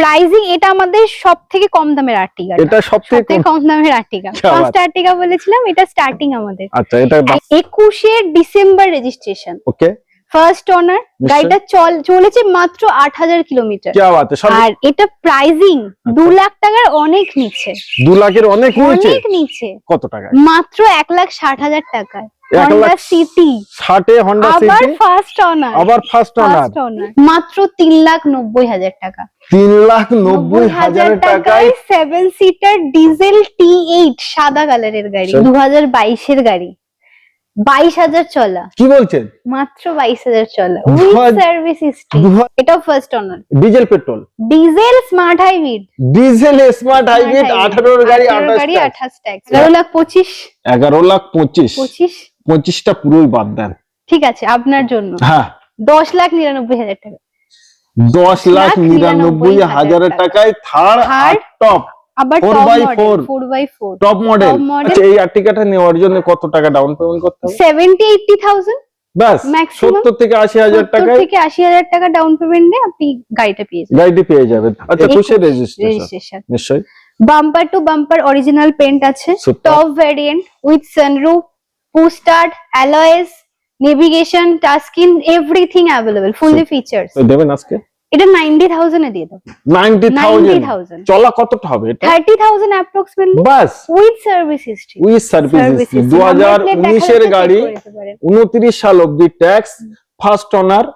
Pricing এটা আমাদের সব থেকে কম দামের আর্টিকা এটা সব থেকে কম দামের আর্টিকা ফার্স্ট আর্টিকা বলেছিলাম এটা স্টার্টিং আমাদের। আচ্ছা এটা একুশে December registration okay first owner গাড়িটা চল চলেছে মাত্র আট হাজার কিলোমিটার। আর এটা প্রাইজিং দু লাখ টাকার অনেক নিচ্ছে। দু লাখের অনেক অনেক নিচ্ছে? কত টাকা? মাত্র এক লাখ ষাট হাজার সিটি ফার্স্ট ফার্স্ট মাত্র তিন লাখ নব্বই হাজার টাকা। নব্বই হাজার টাকায় seven seater diesel T eight সাদা কালারের গাড়ি। দু হাজার বাইশের গাড়ি। বাইশ হাজার চলা। কি বলছেন? মাত্র বাইশ হাজার চলা। With service history. এটা first owner diesel petrol. Diesel smart hybrid diesel smart hybrid আঠারোর গাড়ি গাড়ি আঠাশ ট্যাক্স এগারো লাখ পঁচিশ। এগারো লাখ পঁচিশ। পঁচিশ? পঁচিশটা পুরোই বাদ দেন। ঠিক আছে আপনার জন্য। হ্যাঁ। দশ লাখ নিরানব্বই হাজার টাকা। দশ লাখ নিরানব্বই হাজার টাকায় থার্ড টপ। আবার 4 top by model 4 four by four top model. আচ্ছা এই আর্টিকাটা নেওয়ার জন্য কত টাকা ডাউন পেমেন্ট করতে হবে? ব্যাস Maximum থেকে আশি হাজার টাকায় থেকে আশি হাজার টাকা ডাউন পেমেন্টে আপনি গাড়িটা পেয়ে যাবেন। গাড়িটি পেয়ে যাবেন। আচ্ছা খুশি রেজিস্ট্রেশন রেজিস্ট্রেশন নিশ্চয়ই। Bumper to bumper original paint আছে। Top variant with sunroof push start alloys navigation touchscreen everything available fully features দেবেন আজকে? এটা নাইনটি থাউজেন্ড এ দিয়ে থাউজেন্ড থাউজেন্ড চলা কতটা হবে এটা? Thirty thousand approximately bus. With service history with service দু হাজার উনিশের গাড়ি উনত্রিশ সাল অব্দি ট্যাক্স ফার্স্ট অনার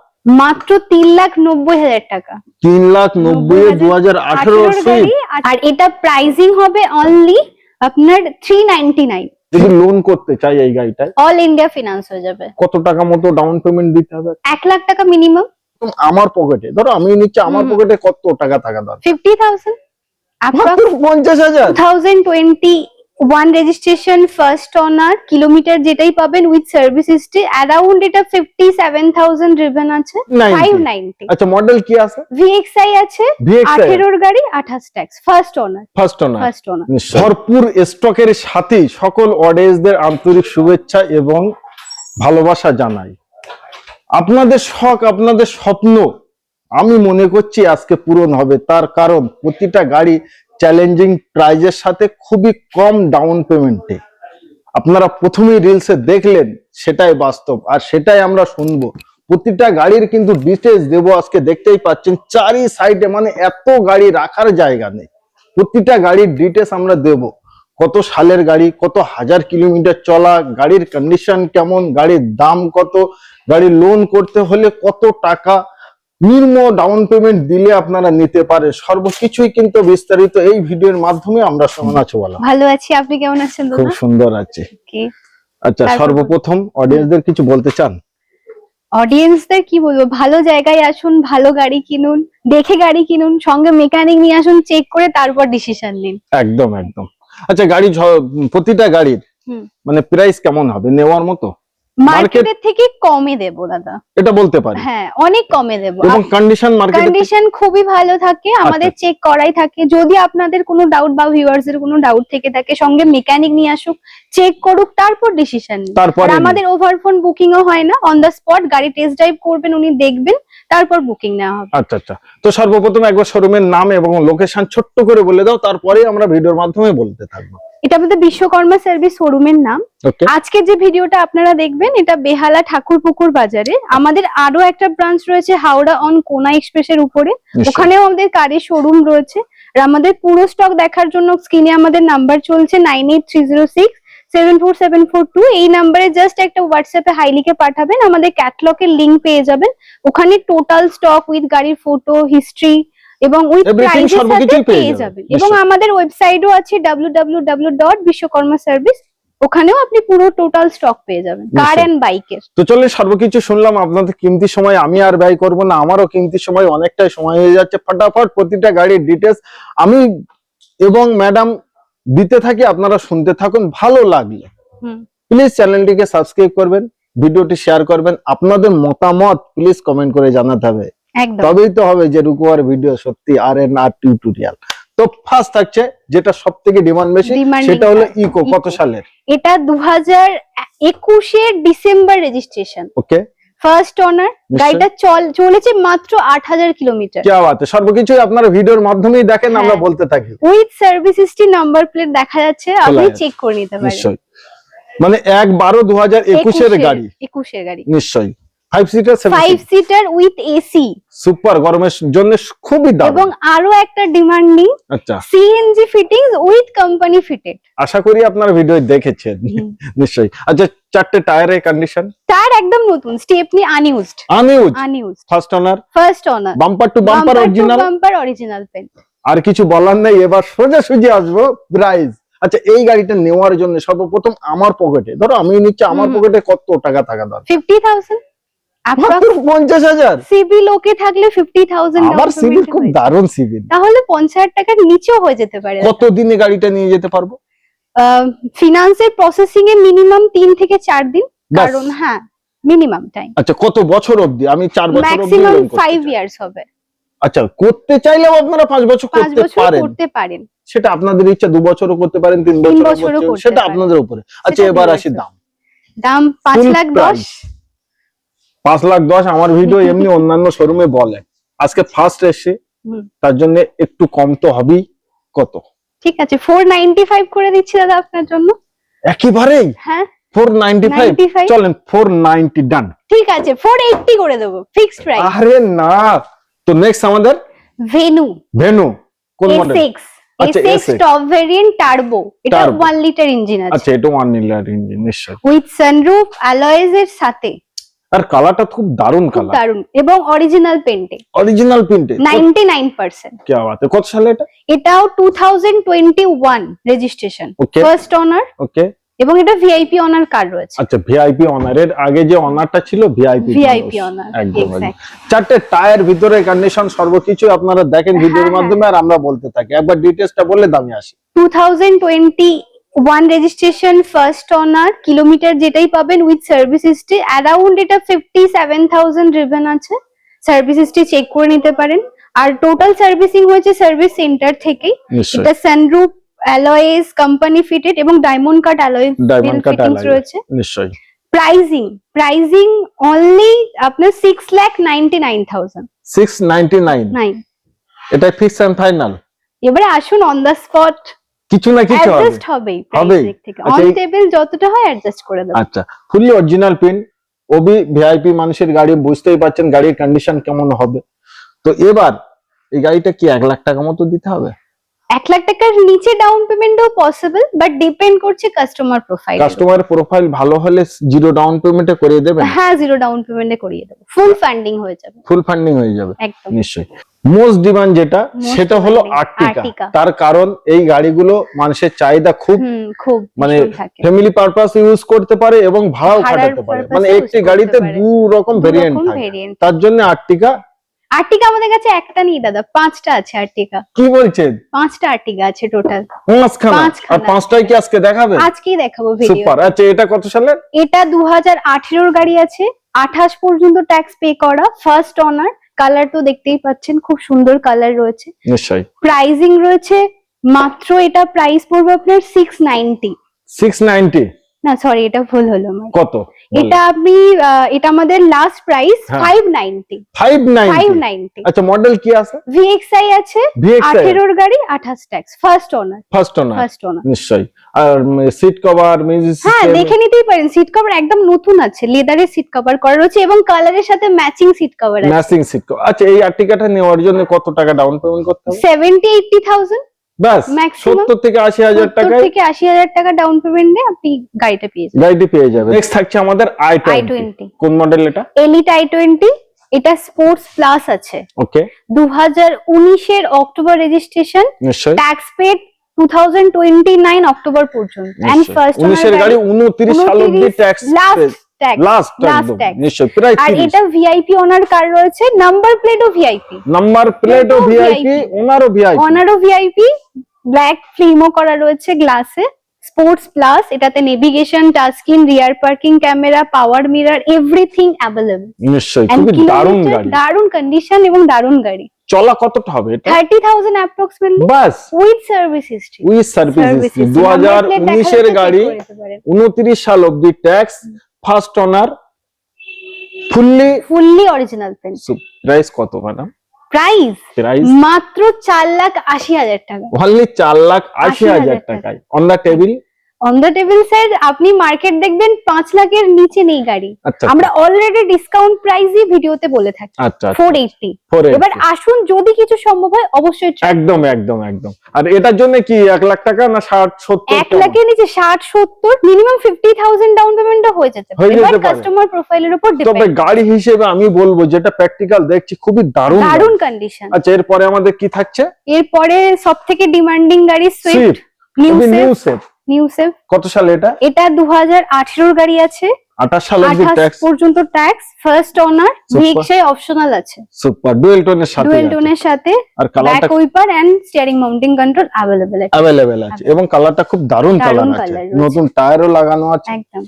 মাত্র তিন লাখ নব্বই হাজার টাকা। তিন লাখ নব্বই দু হাজার আঠারো আর এটা প্রাইসিং হবে অনলি আপনার থ্রি নাইনটি নাইন যদি লোন করতে চাই এই গাড়িটায়। অল ইন্ডিয়া ফিনান্স হয়ে যাবে। কত টাকা মতো ডাউন পেমেন্ট দিতে হবে? এক লাখ টাকা মিনিমাম আমার পকেটে ধরো আমি নিচ্ছি আমার পকেটে কত টাকা থাকা দরকার? ফিফটি থাউজেন্ড পঞ্চাশ হাজার। Two thousand twenty one registration first owner kilometre যেটাই পাবেন উইথ সার্ভিস হিস্ট্রি অ্যারাউন্ড এটা ফিফটি সেভেন থাউজেন্ড রিভেন আছে ফাইভ 90 নাইনটি আচ্ছা মডেল কি আছে? ভিএক্সআই আছে আঠেরোর গাড়ি আঠাশ tax first owner first owner first owner ভরপুর স্টকের সাথে সকল অডিয়েন্সদের আন্তরিক শুভেচ্ছা এবং ভালোবাসা জানাই। আপনাদের শখ, আপনাদের স্বপ্ন, আমি মনে করছি আজকে পূরণ হবে। তার কারণ, প্রতিটা গাড়ি চ্যালেঞ্জিং প্রাইজের সাথে খুবই কম ডাউন পেমেন্টে আপনারা প্রথমেই রিলসে দেখলেন, সেটাই বাস্তব। আর সেটাই আমরা শুনব। প্রতিটা গাড়ির কিন্তু ডিটেলস দেবো আজকে, দেখতেই পাচ্ছেন, চারি সাইডে মানে এত গাড়ি রাখার জায়গা নেই। প্রতিটা গাড়ির ডিটেলস আমরা দেব। কত সালের গাড়ি, কত হাজার কিলোমিটার চলা, গাড়ির কন্ডিশন কেমন, গাড়ির দাম কত গাড়ি লোন করতে হলে কত টাকা নিম্ন ডাউন পেমেন্ট দিলে আপনারা নিতে পারে? সর্বকিছুই কিন্তু বিস্তারিত এই ভিডিওর মাধ্যমে আমরা সমান আছে বলা। ভালো আছি। আপনি কেমন আছেন খুব সুন্দর আছে। আচ্ছা সর্বপ্রথম অডিয়েন্সদের কিছু বলতে চান? অডিয়েন্সদের কি বলব? ভালো জায়গায় আসুন ভালো গাড়ি কিনুন দেখে গাড়ি কিনুন সঙ্গে মেকানিক নিয়ে আসুন চেক করে তারপর ডিসিশন নিন। একদম একদম। আচ্ছা গাড়ি প্রতিটা গাড়ির। মানে প্রাইস কেমন হবে? নেওয়ার মতো? মার্কেটের থেকে কমে দেবো দাদা। এটা বলতে পারি। হ্যাঁ অনেক কমে দেবো। এবং কন্ডিশন মার্কেটে কন্ডিশন খুবই ভালো থাকে আমাদের আচ্ছা। চেক করাই থাকে। যদি আপনাদের কোনো ডাউট বা ভিউয়ার্স এর কোনো ডাউট থেকে থাকে সঙ্গে মেকানিক নিয়ে আসুক চেক করুক তারপর ডিসিশন তারপরে আমাদের ওভার ফোন বুকিং ও হয় না। অন দ্য স্পট গাড়ি টেস্ট ড্রাইভ করবেন উনি দেখবেন তারপর বুকিং নেওয়া হবে। আচ্ছা আচ্ছা। তো সর্বপ্রথম একবার শোরুমের নাম এবং লোকেশন ছোট্ট করে বলে দাও তারপরে আমরা ভিডিওর মাধ্যমে বলতে থাকব। এটা আমাদের বিশ্বকর্মা সার্ভিস শোরুমের নাম। আজকে যে ভিডিওটা আপনারা দেখবেন এটা বেহালা ঠাকুরপুকুর বাজারে। আমাদের আরও একটা ব্রাঞ্চ রয়েছে হাওড়া অন কোনা এক্সপ্রেসের উপরে। ওখানেও আমাদের কারের শোরুম রয়েছে। আর আমাদের পুরো স্টক দেখার জন্য স্ক্রিনে আমাদের নাম্বার চলছে nine eight three zero six seven four seven four two এই নাম্বারে জাস্ট একটা হোয়াটসঅ্যাপে হাই লিখে পাঠাবেন আমাদের ক্যাটলগের লিঙ্ক পেয়ে যাবেন। ওখানে টোটাল স্টক উইথ গাড়ির ফটো হিস্ট্রি এবং উইথ সাথে সর্বকিছুই পেয়ে যাবেন। এবং আমাদের ওয়েবসাইটও আছে W W W dot Vishwakarma service ওখানেও আপনি পুরো টোটাল স্টক পেয়ে যাবেন কার এন্ড বাইকের তো চলে সর্বকিছু শুনলাম আপনাদের কিমতি সময় আমি আর ব্যয় করব না আমারও কিমতি সময় অনেকটাই সময় হয়ে যাচ্ছে। ফটাফট প্রতিটা গাড়ির ডিটেলস আমি এবং ম্যাডাম দিতে থাকি আপনারা শুনতে থাকুন ভালো লাগলে। প্লিজ চ্যানেলটিকে সাবস্ক্রাইব করবেন ভিডিওটি শেয়ার করবেন আপনাদের মতামত প্লিজ কমেন্ট করে জানাতে হবে। তবেই তো হবে যে রুকুয়ার ভিডিও সত্যি আর এন আর টিউটোরিয়াল তো ফার্স্ট থাকছে যেটা সব থেকে ডিমান্ড বেশি সেটা হলো ইকো কত সালের? এটা দু হাজার একুশের ডিসেম্বর রেজিস্ট্রেশন ওকে ফার্স্ট। গাড়িটা চল চলেছে মাত্র আট হাজার কিলোমিটার কি সর্বকিছুই আপনারা ভিডিওর মাধ্যমেই দেখেন আমরা হ্যাঁ। বলতে থাকি। With service history number plate দেখা যাচ্ছে আপনি চেক করে নিতে পারেন। মানে এক বারো দু হাজার একুশের গাড়ি। একুশের গাড়ি। নিশ্চয়ই। Five seater five seater with AC super গরমের জন্য খুবই দাম এবং আরও একটা ডিমান্ডিং আচ্ছা। CNG fittings with company fitted আশা করি আপনারা ভিডিও দেখেছেন নিশ্চয়ই। আচ্ছা চারটে টায়ারের কন্ডিশন তার একদম নতুন stepney unused unused unused first owner first owner bumper to bumper original bumper original paint আর কিছু বলার নেই এবার সোজা সুজি আসব প্রাইস আচ্ছা এই গাড়িটা নেওয়ার জন্য সর্বপ্রথম আমার পকেটে ধরো আমি নিচ্ছি আমার পকেটে কত টাকা থাকা দরকার? ফিফটি থাউজেন্ড মাত্র পঞ্চাশ হাজার। ওকে থাকলে ফিফটি থাউজেন্ড আমার সিভিল খুব দারুণ সিভিল। তাহলে পঞ্চাশ হাজার টাকার নিচেও হয়ে যেতে পারে। কত দিনে গাড়িটা নিয়ে যেতে পারব? ফিনান্সের প্রসেসিং এ মিনিমাম তিন থেকে চার দিন। কারণ হ্যাঁ মিনিমাম টাইম আচ্ছা কত বছর অবধি? আমি বছর অবধি ম্যাক্সিমাম। ইয়ার্স হবে। আচ্ছা করতে চাইলেও আপনারা পাঁচ বছর পাঁচ করতে বছর পারেন। করতে পারেন। সেটা আপনাদের ইচ্ছা দু বছরও করতে পারেন তিন বছরও করতে- করতে সেটা আপনাদের উপরে। আচ্ছা এবার আসি দাম। দাম পাঁচ লাখ দশ। price। পাঁচ লাখ দশ আমার ভিডিও এমনি অন্যান্য শোরুমে বলে। আজকে ফার্স্ট এসে তার জন্য একটু কম তো হবেই। কত? ঠিক আছে ফোর নাইনটি ফাইভ করে দিচ্ছি দাদা আপনার জন্য। একেবারেই? হ্যাঁ। ফোর নাইনটি ফাইভ 95 চলেন ফোর নাইনটি ডান ঠিক আছে ফোর এইটটি করে দেবো ফিক্সড প্রাইস আরে না! তো নেক্সট আমাদের? ভেনু ভেনু কোন মডেল আচ্ছা, SX SX top variant turbo এটা Turbo। 1 লিটার ইঞ্জিন আছে। আচ্ছা এটা ওয়ান নিলার ইঞ্জিন নিশ্চয় উইথ সানরুফ অ্যালয়েজ এর সাথে। আর কালারটা খুব দারুণ কালার দারুণ। এবং অরিজিনাল পেন্টে অরিজিনাল প্রিন্টে 99% কি বাত है কত সালে এটা? এটাও 2021 registration okay first owner okay এবং এটা ভিআইপি অনার কার রয়েছে। আচ্ছা ভিআইপি অনারের আগে যে অনারটা ছিল ভিআইপি ভিআইপি অনার একদম। চারটে টায়ার ভিতরে কন্ডিশন সর্বকিছু আপনারা দেখেন ভিডিওর হ্যাঁ, মাধ্যমে আর আমরা বলতে থাকি। একবার ডিটেলসটা বললে দামি আসি 2021 রেজিস্ট্রেশন ফার্স্ট অনার কিলোমিটার যেটাই পাবেন উইথ সার্ভিস হিস্ট্রি অ্যারাউন্ড এটা 57000 রিভেন আছে। সার্ভিস হিস্ট্রি চেক করে নিতে পারেন। আর টোটাল সার্ভিসিং হয়েছে সার্ভিস সেন্টার থেকেই। এটা সানরুফ অ্যালয়েস কোম্পানি ফিটেড এবং diamond cut alloy diamond cut রয়েছে। নিশ্চয়ই। প্রাইজিং প্রাইজিং অনলি আপনার six lakh ninety nine thousand six ninety nine এটা ফিক্স অ্যান্ড ফাইনাল এবারে আসুন অন দ্য স্পট কিছু না কিছু অ্যাডজাস্ট হবেই আচ্ছা, অন টেবিল যতটা হয় অ্যাডজাস্ট করে দেবো। আচ্ছা ফুললি অরিজিনাল পিন ওবি ভিআইপি মানুষের গাড়ি বুঝতেই পারছেন গাড়ির কন্ডিশন কেমন হবে। তো এবার এই গাড়িটা কি এক লাখ টাকা মতো দিতে হবে? এক লাখ টাকার নিচে ডাউন পেমেন্টও পসিবল বাট ডিপেন্ড করছে কাস্টমার প্রোফাইল কাস্টমার প্রোফাইল ভালো হলে জিরো ডাউন পেমেন্টে করিয়ে দেবেন? হ্যাঁ জিরো ডাউন পেমেন্টে করিয়ে দেবো। ফুল ফান্ডিং হয়ে যাবে। ফুল ফান্ডিং হয়ে যাবে। একদম। নিশ্চয়ই। মোস্ট ডিমান্ড যেটা সেটা হলো আর্টিকা। তার কারণ এই গাড়িগুলো মানুষের চাহিদা খুব খুব মানে ফ্যামিলি পারপাস ইউজ করতে পারে এবং ভাড়াও খাটাতে পারে। মানে একটি গাড়িতে দু রকম ভেরিয়েন্ট থাকে। তার জন্য আর্টিকা আর্টিকা আমাদের কাছে একটা নেই দাদা পাঁচটা আছে আর্টিকা। কি বলছেন? পাঁচটা আর্টিকা আছে টোটাল পাঁচখানা। আর পাঁচটাই কি আজকে দেখাবে আজকেই দেখাবো ভিডিও সুপার আচ্ছা এটা কত সালের এটা দু হাজার আঠেরোর গাড়ি আছে। আঠাশ পর্যন্ত ট্যাক্স পে করা ফার্স্ট অনার কালার তো দেখতেই পাচ্ছেন খুব সুন্দর কালার রয়েছে। নিশ্চয়ই। প্রাইজিং রয়েছে মাত্র এটা প্রাইস পড়বে আপনার সিক্স নাইনটি সিক্স নাইনটি না সরি এটা ভুল হলো আমার। কত? এটা আপনি আহ, এটা আমাদের লাস্ট প্রাইস হ্যাঁ। Five ninety five five ninety ninety আচ্ছা মডেল কি আছে? ভিএক্সআই আছে ভিএক্স আঠেরোর গাড়ি আঠাশ tax first owner first owner first owner নিশ্চয়ই। আর সিট কভার মিউজিক হ্যাঁ দেখে নিতেই পারেন সিট কভার একদম নতুন আছে লেদারের সিট কভার করা রয়েছে এবং কালারের সাথে ম্যাচিং সিট কভার আছে। ম্যাচিং সিট আচ্ছা এই আর্টিকাটা নেওয়ার জন্য কত টাকা ডাউন পেমেন্ট করতে হবে? সেভেন্টি এইটটি থাউজেন্ড ব্যাস Maximum সত্তর থেকে আশি হাজার সত্তর থেকে আশি হাজার টাকা ডাউন পেমেন্টে আপনি গাড়িটা পেয়ে যাবেন। গাড়িটি পেয়ে যাবে নেক্সট থাকছে আমাদের আই আই টোয়েন্টি টোয়েন্টি কোন মডেল এটা? এলিট আই টোয়েন্টি এটা স্পোর্টস প্লাস আছে। ওকে দু হাজার উনিশের October registration tax paid two thousand twenty nine October পর্যন্ত। এন্ড। ফার্স্ট উনিশের গাড়ি উনত্রিশ সাল অব্দি ট্যাক্স লাস্ট ট্যাক্স লাস্ট একদম tax। প্রায় আর এটা ভিআইপি ওনার কার রয়েছে? নাম্বার প্লেটও ভিআইপি নাম্বার প্লেটও ভিআইপি VIP ওনারও ভিআইপি ভিআইপি ব্ল্যাক ফিল্মও করা রয়েছে গ্লাসে স্পোর্টস প্লাস এটাতে navigation touchscreen rear parking camera power mirror everything available নিশ্চয়ই খুবই দারুণ গাড়ি। দারুণ কন্ডিশন এবং দারুণ গাড়ি। চলা কতটা হবে এটা? Thirty thousand approximately bus. With service history with service গাড়ি সাল অব্দি tax first owner fully fully original paint price কত ম্যাডাম প্রাইস প্রাইস মাত্র চার লাখ আশি হাজার টাকা। অনলি চার লাখ আশি হাজার টাকায়। On the table on the table sir আপনি মার্কেট দেখবেন পাঁচ লাখের নিচে নেই গাড়ি। আচ্ছা আমরা অলরেডি ডিসকাউন্ট প্রাইসই ভিডিওতে বলে থাকি। আচ্ছা ফোর এইটটি এবার আসুন যদি কিছু সম্ভব হয় অবশ্যই একদম একদম একদম। আর এটার জন্য কি এক লাখ টাকা না ষাট সত্তর এক লাখের নিচে ষাট সত্তর মিনিমাম ফিফটি থাউজেন্ড ডাউন পেমেন্টও হয়ে যেতে এবার কাস্টমার প্রোফাইলের উপর তবে গাড়ি হিসেবে আমি বলব যেটা প্র্যাকটিক্যাল দেখছি খুবই দারুণ দারুণ কন্ডিশন আচ্ছা এরপরে আমাদের কি থাকছে? এরপরে সব থেকে ডিমান্ডিং গাড়ি Swift new shape new shape কত সালে এটা? এটা দু হাজার আঠেরোর গাড়ি আছে। আঠাশ সাল অব্দি ট্যাক্স পর্যন্ত ট্যাক্স ফার্স্ট Super. অপশনাল আছে। সুপার ডুয়েল টোনের সাথে ডুয়েল টোনের সাথে আর কালারটা wiper and steering mounting control available আছে। অ্যাভেলেবেল আছে। এবং কালারটা খুব দারুণ কালার আছে। নতুন টায়ারও লাগানো আছে। একদম।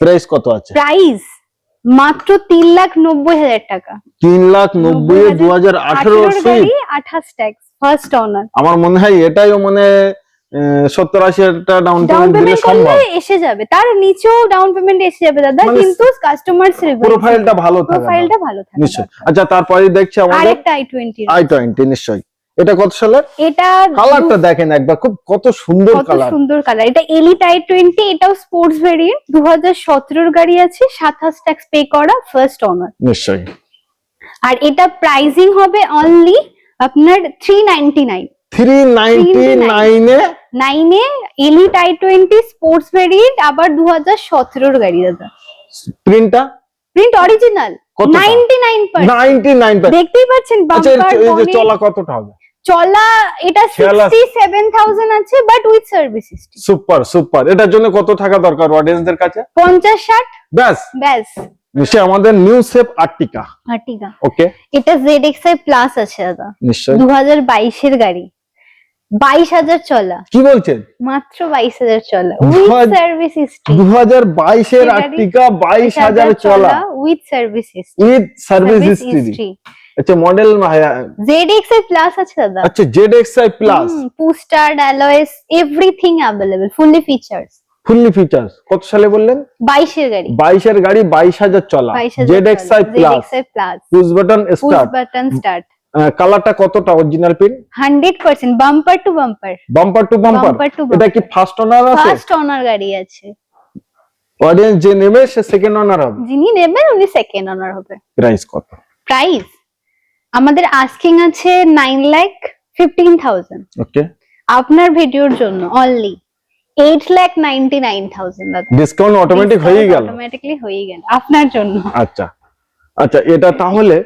প্রাইস কত আছে? প্রাইস মাত্র তিন লাখ নব্বই হাজার টাকা। তিন লাখ নব্বই দু হাজার আঠেরো আঠাশ ট্যাক্স ফার্স্ট অনার আমার মনে হয় এটাইও মানে সত্তর আশি হাজার ডাউন পেমেন্ট দিলে সম্ভব। এসে যাবে। তার নিচেও ডাউন পেমেন্ট এসে যাবে দাদা মানে কিন্তু কাস্টমার প্রোফাইলটা ভালো থাকে প্রোফাইলটা ভালো থাকে নিশ্চয় আচ্ছা তারপরে দেখছি আমাদের আরেকটা আই টোয়েন্টি আই টোয়েন্টি নিশ্চয় এটা কত সালের এটা কালারটা দেখেন একবার খুব কত সুন্দর কত সুন্দর কালার এটা এলিট আই টোয়েন্টি এটাও স্পোর্টস ভেরিয়েন্ট দু হাজার সতেরোর গাড়ি আছে সাতাশ ট্যাক্স পে করা ফার্স্ট অনার নিশ্চয়ই। আর এটা প্রাইসিং হবে অনলি আপনার three ninety nine three ninety নাইনে Elite I twenty sports variant আবার দু হাজার সতেরোর গাড়ি দাদা। প্রিন্টটা প্রিন্ট অরিজিনাল কতটা? নাইনটি নাইন নাইনটি নাইন দেখতেই পাচ্ছেন আচ্ছা এর- চলা কতটা হবে? চলা এটা খেয়াল আছে। সিক্সটি সেভেন থাউজেন্ড আছে but with service history super super এটার জন্য কত টাকা দরকার অডিয়েন্সদের কাছে? পঞ্চাশ ষাট। ব্যাস। ব্যাস। নিশ্চয় আমাদের নিউ সেফ আর্টিকা আর্টিকা ওকে এটা জেড এক্স আই প্লাস আছে দাদা। নিশ্চয় দু হাজার বাইশের গাড়ি। বাইশ হাজার চলা। কি বলছেন? মাত্র বাইশ হাজার চলা। উইথ সার্ভিস হিস্ট্রি দু হাজার বাইশের গাড়ি আর্টিকা বাইশ হাজার চলা। With service history with service history আচ্ছা model Z X I plus আছে দাদা। আচ্ছা I plus push start alloys everything available fully features fully features কত সালে বললেন? বাইশের গাড়ি। বাইশের গাড়ি বাইশ হাজার চলা। বাইশ Z X I plus plus push button push button start কালারটা কতটা original paint hundred percent bumper to bumper bumper to bumper এটা কি ফার্স্ট ওনার আছে? ফার্স্ট ওনার গাড়ি আছে। অডিয়েন্স যে নেবে সে সেকেন্ড অনার হবে। যিনি নেবেন উনি সেকেন্ড ওনার হবে। প্রাইস কত? প্রাইস আমাদের আস্কিং আছে nine lakh fifteen thousand okay আপনার ভিডিওর জন্য only eight lakh ninety nine thousand discount automatic হয়ে গেল। অটোমেটিকলি হয়ে গেল। আপনার জন্য। আচ্ছা। আচ্ছা এটা তাহলে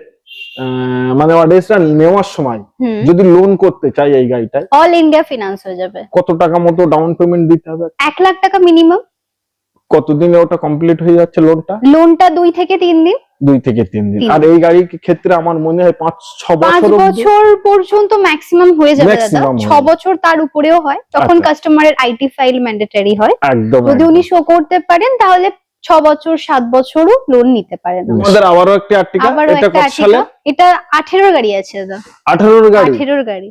মানে অডিয়েন্সটা নেওয়ার সময় যদি লোন করতে চাই এই গাড়িটায় অল ইন্ডিয়া ফিনান্স হয়ে যাবে। কত টাকা মতো ডাউন পেমেন্ট দিতে হবে? এক লাখ টাকা মিনিমাম কতদিনে ওটা কমপ্লিট হয়ে যাচ্ছে লোনটা লোনটা দুই থেকে তিন দিন। দুই থেকে তিন দিন। আর এই গাড়ির ক্ষেত্রে আমার মনে হয় পাঁচ ছ বছর বছর পর্যন্ত ম্যাক্সিমাম হয়ে যাবে দাদা। Maximum ছ বছর তার উপরেও হয়। তখন। কাস্টমারের আইটি ফাইল ম্যান্ডেটারি হয়। একদম যদি উনি শো করতে পারেন তাহলে ছ বছর সাত বছরও লোন নিতে পারেন আমাদের আবারও একটি আর্টিকা এটা কত সালে? এটা গাড়ি আছে দাদা। গাড়ি?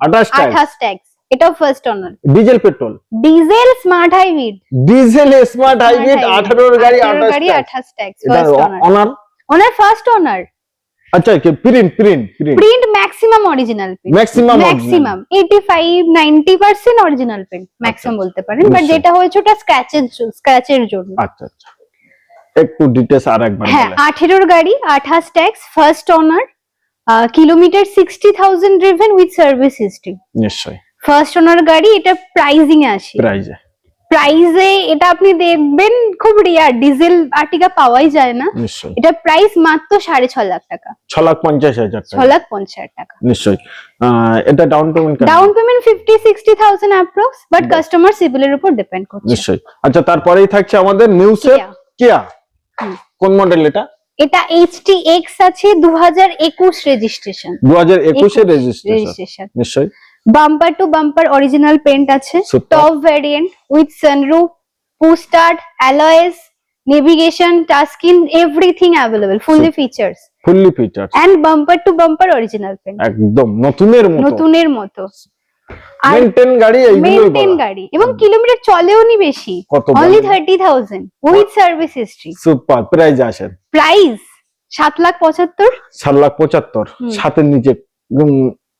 ট্যাক্স এটাও first owner diesel petrol? Diesel smart hybrid diesel smart hybrid আঠারোর গাড়ি আঠাশ গাড়ি টাকা আঠাশ tax first owner owner first owner আচ্ছা কি print print print print maximum original print maximum maximum eighty five ninety percent original print maximum বলতে পারেন। বাট যেটা হয়েছে ওটা স্ক্র্যাচের স্ক্র্যাচের জন্য। আচ্ছা আচ্ছা। একটু ডিটেলস আর একবার হ্যাঁ বলেন। আঠেরোর গাড়ি আঠাশ tax first owner kilometre sixty thousand driven with service history নিশ্চয়ই। ফার্স্ট ওনার গাড়ি এটা প্রাইজিং এ আসে। প্রাইজে প্রাইজে এটা আপনি দেখবেন খুব রিয়ার ডিজেল আর্টিকা পাওয়াই যায় না। এটা প্রাইস মাত্র সাড়ে ছ লাখ টাকা। ছ লাখ পঞ্চাশ হাজার ছ লাখ পঞ্চাশ টাকা। নিশ্চয়ই। এটা down payment down payment fifty sixty thousand approx but customer সিভিলের উপর ডিপেন্ড করছে। নিশ্চয়ই। আচ্ছা তারপরেই থাকছে আমাদের নিউ সেফ। কিয়া। কোন মডেল এটা? এটা এইচটি এক্স আছে দু হাজার একুশ রেজিস্ট্রেশন দু হাজার একুশে রেজিস্ট্রেশন নিশ্চয়ই। Bumper to bumper original paint আছে। Top variant with sunroof push start alloys navigation touchscreen everything available fully features fully feature and bumper to bumper original paint একদম নতুনের মতো। নতুনের মতো। মেনটেন গাড়ি এইগুলোই মেনটেন গাড়ি এবং কিলোমিটার চলেও নি বেশি। কত only thirty thousand with service history super price আসেন। প্রাইস সাত লাখ পঁচাত্তর? সাত লাখ পঁচাত্তর হুম। সাতের নিচে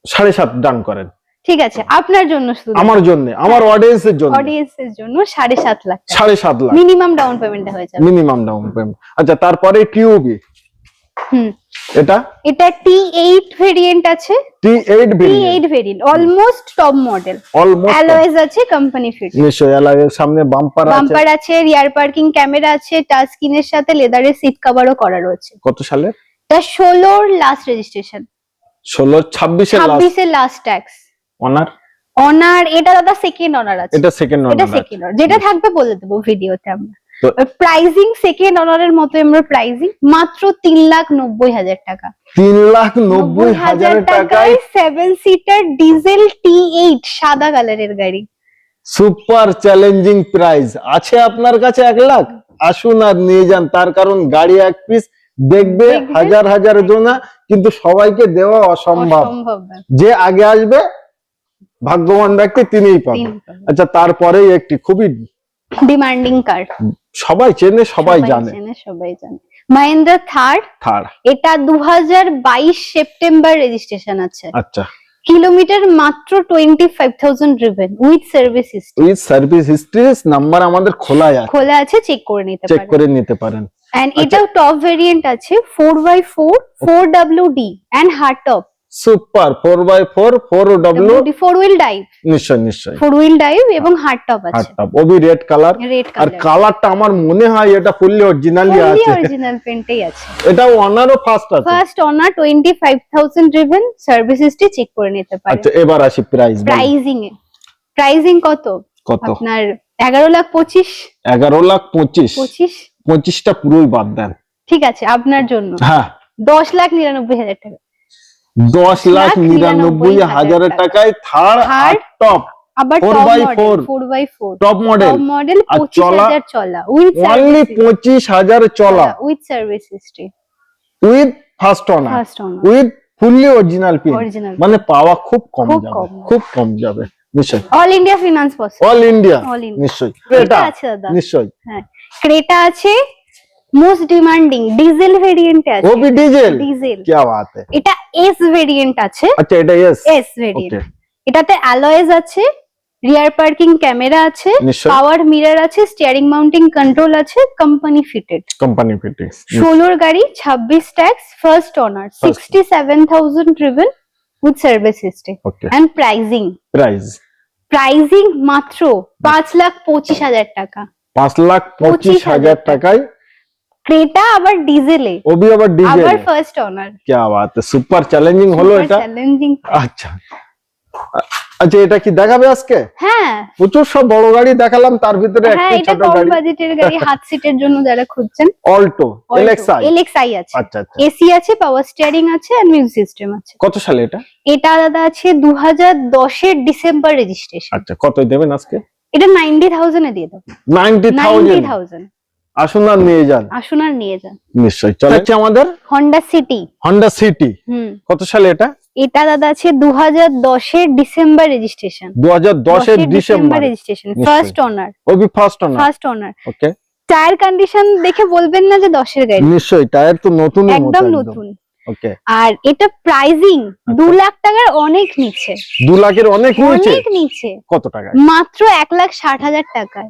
সাড়ে সাত ডান করেন। ঠিক আছে আপনার জন্য শুধু আমার জন্য আমার অডিয়েন্সের জন্য। অডিয়েন্সের জন্য সাড়ে সাত লাখ সাড়ে সাত লাখ। মিনিমাম ডাউন পেমেন্ট হয়ে যাবে। মিনিমাম ডাউন পেমেন্ট আচ্ছা তারপরে টিউবি হুম। এটা? এটা টি এইট ভেরিয়েন্ট আছে। T eight T eight variant almost top model almost alloys আছে কোম্পানি ফিট নিশ্চয়ই এলাকার সামনে বাম্পার আছে। বাম্পার আছে রিয়ার পার্কিং ক্যামেরা আছে টাচ স্ক্রিনের সাথে লেদারের সিট কভারও করা রয়েছে। কত সালে এটা ষোলোর লাস্ট রেজিস্ট্রেশন ষোলো ছাব্বিশে লাস্ট ছাব্বিশের লাস্ট ট্যাক্স অনার অনার এটা দাদা সেকেন্ড অনার আছে। এটা সেকেন্ড এটা অনার সেকেন্ড অনার যেটা থাকবে বলে দেবো ভিডিওতে আমরা। প্রাইজিং সেকেন্ড অনারের মতো আমরা প্রাইজিং মাত্র তিন লাখ নব্বই হাজার টাকা। তিন লাখ নব্বই হাজার টাকায় seven seater diesel T eight সাদা কালারের গাড়ি। সুপার চ্যালেঞ্জিং প্রাইস আছে আপনার কাছে এক লাখ? আসুন আর নিয়ে যান। তার কারণ গাড়ি এক পিস দেখবে। হাজার হাজার জনা কিন্তু সবাইকে দেওয়া অসম্ভব। যে আগে আসবে ভাগ্যবান ব্যক্তি তিনিই পাবেন আচ্ছা তারপরেই একটি খুবই ডিমান্ডিং কার সবাই চেনে সবাই জানে। চেনে সবাই জানে। Mahindra third Thar. এটা দু বাইশ সেপ্টেম্বর রেজিস্ট্রেশন আছে। আচ্ছা। কিলোমিটার মাত্র twenty five thousand driven with service history with service history number আমাদের খোলা আছে। খোলা আছে চেক করে নিতে চেক করে নিতে পারেন। এন্ড। এটাও টপ ভেরিয়েন্ট আছে four by four four W D and hard top super four by four four W four wheel drive নিশ্চয় নিশ্চয়। ফোর হুইল ডাইভ এবং হার্ড টপ আছে। হাটটা ওবি রেড কালার রেড আর কালারটা আমার মনে হয় এটা ফুললি অরিজিনালি আছে। অরিজিনাল প্রিন্টেই আছে। এটা অনারও ফার্স্ট আছে। First owner twenty five thousand driven service history check করে নিতে পারেন। আচ্ছা এবার আসি প্রাইস প্রাইজিং এ প্রাইজিং কত? কত? আপনার এগারো লাখ পঁচিশ? এগারো লাখ পঁচিশ। পঁচিশ? পঁচিশটা পুরোই বাদ দেন। ঠিক আছে আপনার জন্য। হ্যাঁ। দশ লাখ নিরানব্বই হাজার টাকা। দশ লাখ নিরানব্বই হাজার টাকায় থার্ড আর টপ। আবার Four top by four by four top model model পঁচিশ চলা? হাজার চলা। উইথ অনলি পঁচিশ হাজার চলা। With service history with first owner with fully original paint মানে পাওয়া খুব কম খুব যাবে। কম। খুব কম যাবে। নিশ্চয় all India finance possible all India all India নিশ্চয় ক্রেটা আছে দাদা। নিশ্চয় হ্যাঁ। ক্রেটা আছে। মোস্ট ডিমান্ডিং ডিজেল ভেরিয়েন্টে আছে। ও ডিজেল ডিজেল কি বাত है। এটা এস ভেরিয়েন্ট আছে। আচ্ছা এটা এস এস ভেরিয়েন্ট এটাতে অ্যালয়েজ আছে রিয়ার পার্কিং ক্যামেরা আছে পাওয়ার মিরর আছে স্টিয়ারিং মাউন্টিং কন্ট্রোল আছে কোম্পানি ফিটেড কোম্পানি ফিটেড 16 গাড়ি 26 tax first owner 67000 driven with service history and pricing price pricing মাত্র 5 লাখ 25 হাজার টাকা। 5 লাখ 25 হাজার টাকায় ক্রেটা আবার ডিজেলে। ও বি আবার ডিজেল। আবার ফার্স্ট ওনার কি বাত সুপার চ্যালেঞ্জিং হলো এটা? চ্যালেঞ্জিং আচ্ছা। আচ্ছা এটা কি দেখাবে আজকে? হ্যাঁ। প্রচুর সব বড় গাড়ি দেখালাম তার ভিতরে হ্যাঁ, একটা ছোট গাড়ি। বাজেটের গাড়ি হাত সিটের জন্য যারা খুঁজছেন। অল্টো এলএক্সআই এলএক্সআই আছে। আচ্ছা আচ্ছা। এসি আছে পাওয়ার স্টিয়ারিং আছে এন্ড মিউজিক সিস্টেম আছে। কত সালে এটা? এটা দাদা আছে 2010 এর ডিসেম্বর রেজিস্ট্রেশন আচ্ছা কত দেবেন আজকে? এটা 90000 এ দিয়ে দাও 90000 90000 আসুন আর নিয়ে যান। আসুন আর নিয়ে যান। নিশ্চয়ই চলে হচ্ছে আমাদের হন্ডা সিটি হন্ডা সিটি হুম। কত সালে এটা? এটা দাদা আছে দু হাজার দশের ডিসেম্বর রেজিস্ট্রেশন দু হাজার দশের ডিসেম্বর রেজিস্ট্রেশন ফার্স্ট অনার ও বি ফার্স্ট না first owner okay tyre condition দেখে বলবেন না যে দশের গাড়ি। নিশ্চয়ই টায়ার তো নতুন একদম নতুন। ওকে আর এটা প্রাইজিং আচ্ছা। দু লাখ টাকার অনেক নিচে দু লাখের অনেক নিচে অনেক নিচে কত টাকা মাত্র এক লাখ ষাট হাজার টাকায়।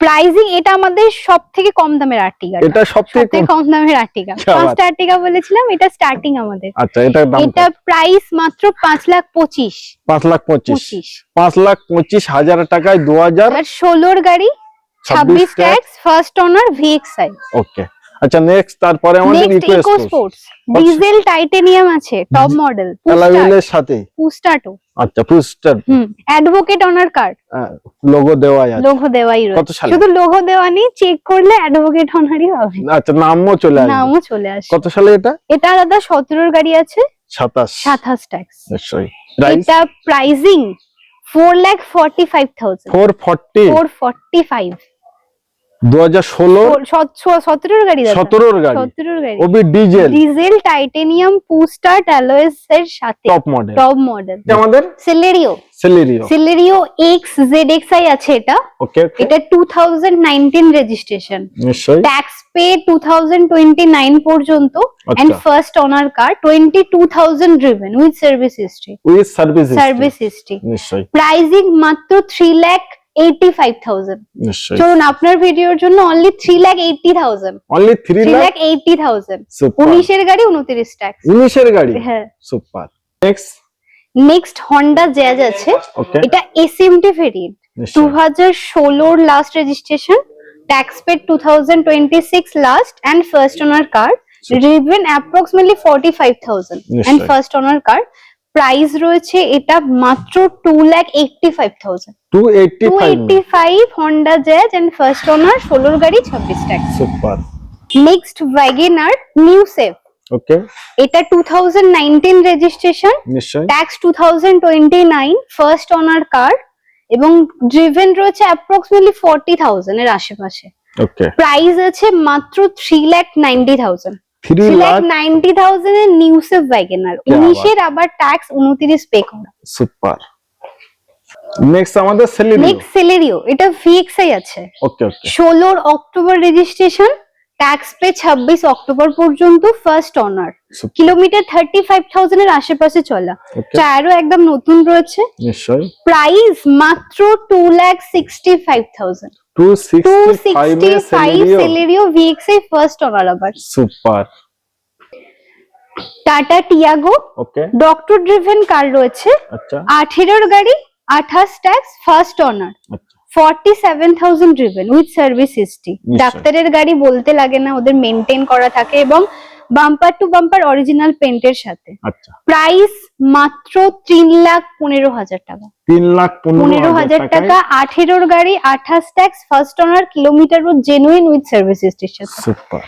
প্রাইজিং এটা আমাদের সব থেকে কম দামের আর্টিকা এটা সব থেকে কম। দামের আর্টিকা ফার্স্ট আর্টিকা বলেছিলাম এটা স্টার্টিং আমাদের। আচ্ছা এটা দাম এটা প্রাইস মাত্র পাঁচ লাখ পঁচিশ। পাঁচ লাখ পঁচিশ। পঁচিশ। পাঁচ লাখ পঁচিশ হাজার টাকায় দু হাজার আর ষোলোর গাড়ি ছাব্বিশ tax। Tax first owner VXI okay আচ্ছা নেক্সট তারপরে আমাদের ইকো স্পোর্টস ডিজেল টাইটেনিয়াম আছে টপ মডেল অ্যালয়ের সাথে? পুস্টাটো আচ্ছা push start advocate owner card logo দেওয়া আছে। লোগো দেওয়াই রয়েছে। শুধু লোগো দেওয়া নেই চেক করলে অ্যাডভোকেট অনারই হবে। আচ্ছা নামও চলে আসে নামও চলে আসে কত সালে এটা? এটা দাদা 17 এর গাড়ি আছে। 27 27 ট্যাক্স নিশ্চয়ই এটা pricing 4 lakh 45000 440 445 diesel. Diesel Titanium push start alloys এর সাথে টপ মডেল টপ মডেল আমাদের? Celerio Celerio Celerio X Z X I আছে এটা। ওকে রেজিস্ট্রেশন নিশ্চয়ই। Tax pay two thousand twenty nine পর্যন্ত and first owner car driven with service history with service service history নিশ্চয়ই। Pricing মাত্র three lakh eighty five thousand চলুন আপনার ভিডিওর জন্য only three lakh eighty thousand only three lakh eighty thousand উনিশের গাড়ি উনত্রিশ ট্যাক্স উনিশের গাড়ি? হ্যাঁ। Super next next Honda Jazz আছে। এটা এসএমটি ভেরিয়েন্ট টু হাজার ষোলোর last registration tax paid two thousand twenty six last and first owner car driven approximately forty five thousand and first owner car price রয়েছে এটা মাত্র two lakh eighty five thousand two eighty two five Honda Jazz and first owner ষোলোর গাড়ি ছাব্বিশ tax super next WagonR new shape okay এটা two thousand nineteen registration নিশ্চয়ই। Tax two thousand twenty nine first owner car এবং driven রয়েছে approximately forty thousand এর আশেপাশে। ওকে price আছে মাত্র three lakh ninety thousand three three lakh ninety thousand এর new shape ওয়াগেনার क्या উনিশের আবার ট্যাক্স উনত্রিশ পে করা। সুপার নেক্সট আমাদের সেলেরিও নেক্সট সেলেরিও এটা ভিএক্সআই আছে। ওকে ওকে ষোলোর অক্টোবর রেজিস্ট্রেশন ট্যাক্স পে ছাব্বিশ অক্টোবর পর্যন্ত first owner kilometre thirty five thousand এর আশেপাশে চলা। টায়ারও একদম নতুন রয়েছে। নিশ্চয়ই। প্রাইস মাত্র two lakh sixty five thousand two sixty five Celerio first owner আবার। Super Tata Tiago doctor driven car রয়েছে। আচ্ছা। আঠেরোর গাড়ি আঠাশ tax first owner forty seven thousand driven with service history ডাক্তারের গাড়ি বলতে লাগে না ওদের মেনটেন করা থাকে এবং বাম্পার টু বাম্পার অরিজিনাল পেন্টের সাথে। আচ্ছা। প্রাইস মাত্র তিন লাখ পনেরো হাজার টাকা। তিন লাখ পনেরো হাজার টাকা আঠেরোর গাড়ি আঠাশ tax first owner kilometre genuine with service হিস্ট্রির সাথে। সুপার